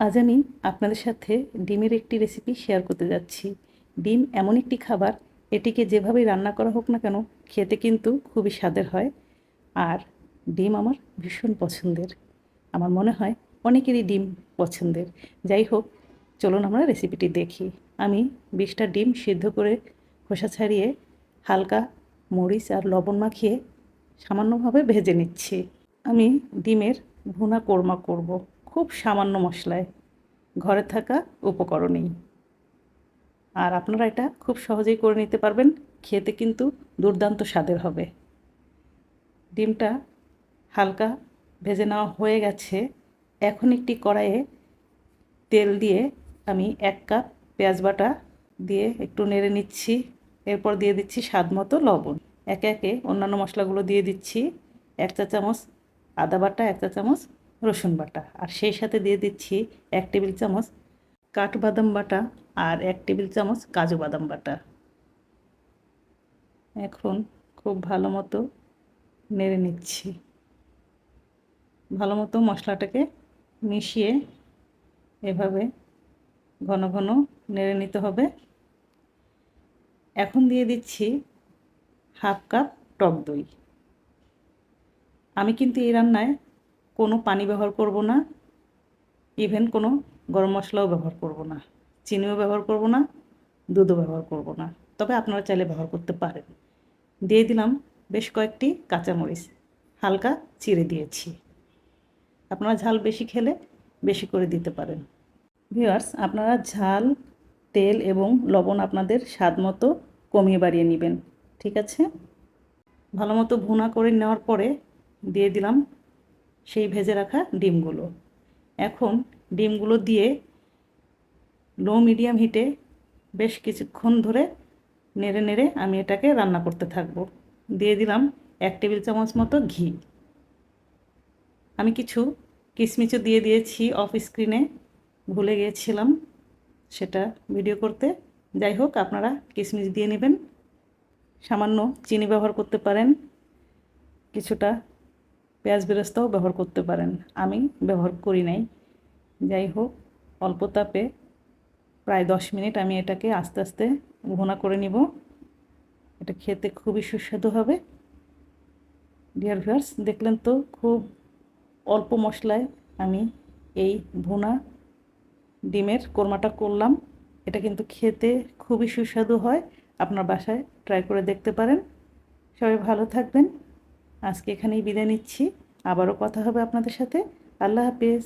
আজ আমি আপনাদের সাথে ডিমের একটি রেসিপি শেয়ার করতে যাচ্ছি। ডিম এমন একটি খাবার, এটিকে যেভাবে রান্না করা হোক না কেন, খেতে কিন্তু খুবই স্বাদের হয়। আর ডিম আমার ভীষণ পছন্দের। আমার মনে হয় অনেকেরই ডিম পছন্দের। যাই হোক, চলুন আমরা রেসিপিটি দেখি। আমি বিশটা ডিম সিদ্ধ করে খোসা ছাড়িয়ে হালকা মরিচ আর লবণ মাখিয়ে সামান্যভাবে ভেজে নিচ্ছি। আমি ডিমের ভুনা কোরমা করব। খুব সামান্য মশলায় ঘরে থাকা উপকরণেই। আর আপনারা এটা খুব সহজেই করে নিতে পারবেন, খেতে কিন্তু দুর্দান্ত স্বাদের হবে। ডিমটা হালকা ভেজে নেওয়া হয়ে গেছে। এখন একটি কড়াইয়ে তেল দিয়ে আমি এক কাপ পেঁয়াজ বাটা দিয়ে একটু নেড়ে নিচ্ছি। এরপর দিয়ে দিচ্ছি স্বাদ মতো লবণ। একে একে অন্যান্য মশলাগুলো দিয়ে দিচ্ছি। এক চা চামচ আদা বাটা, এক চা চামচ রসুন বাটা। আর সেই সাথে দিয়ে দিচ্ছি এক টেবিল চামচ কাঠবাদাম বাটা আর এক টেবিল চামচ কাজু বাদাম বাটা। এখন খুব ভালো মতো নেড়ে নিচ্ছি। ভালো মতো মশলাটাকে মিশিয়ে এভাবে ঘন ঘন নেড়ে নিতে হবে। এখন দিয়ে দিচ্ছি হাফ কাপ টক দই। আমি কিন্তু এই রান্নায় কোনো পানি ব্যবহার করব না ইভেন কোনো গরম মশলাও ব্যবহার করব না, চিনিও ব্যবহার করব না, দুধও ব্যবহার করব না। তবে আপনারা চাইলে ব্যবহার করতে পারেন। দিয়ে দিলাম বেশ কয়েকটি কাঁচামরিচ, হালকা চিড়ে দিয়েছি। আপনারা ঝাল বেশি খেলে বেশি করে দিতে পারেন। ভিউয়ার্স, আপনারা ঝাল, তেল এবং লবণ আপনাদের স্বাদ মতো কমিয়ে বাড়িয়ে নেবেন, ঠিক আছে? ভালো মতো ভুনা করে নেওয়ার পরে দিয়ে দিলাম সেই ভেজে রাখা ডিমগুলো। এখন ডিমগুলো দিয়ে লো মিডিয়াম হিটে বেশ কিছুক্ষণ ধরে নেড়ে নেড়ে আমি এটাকে রান্না করতে থাকব। দিয়ে দিলাম এক টেবিল চামচ মতো ঘি। আমি কিছু কিশমিচও দিয়ে দিয়েছি অফ স্ক্রিনে ভুলে গিয়েছিলাম সেটা ভিডিও করতে। যাই হোক, আপনারা কিশমিচ দিয়ে নেবেন। সামান্য চিনি ব্যবহার করতে পারেন। কিছুটা পেঁয়াজ বেরেস্তাও ব্যবহার করতে পারেন। আমি ব্যবহার করি নাই। যাই হোক, অল্প তাপে প্রায় দশ মিনিট আমি এটাকে আস্তে আস্তে ভুনা করে নিব। এটা খেতে খুবই সুস্বাদু হবে। ডিয়ার ভিউয়ার্স দেখলেন তো খুব অল্প মশলায় আমি এই ভুনা ডিমের কোরমাটা করলাম। এটা কিন্তু খেতে খুবই সুস্বাদু হয়। আপনার বাসায় ট্রাই করে দেখতে পারেন। সবাই ভালো থাকবেন। আজকে এখানেই বিদায় নিচ্ছি। আবারও কথা হবে আপনাদের সাথে। আল্লাহ হাফিজ।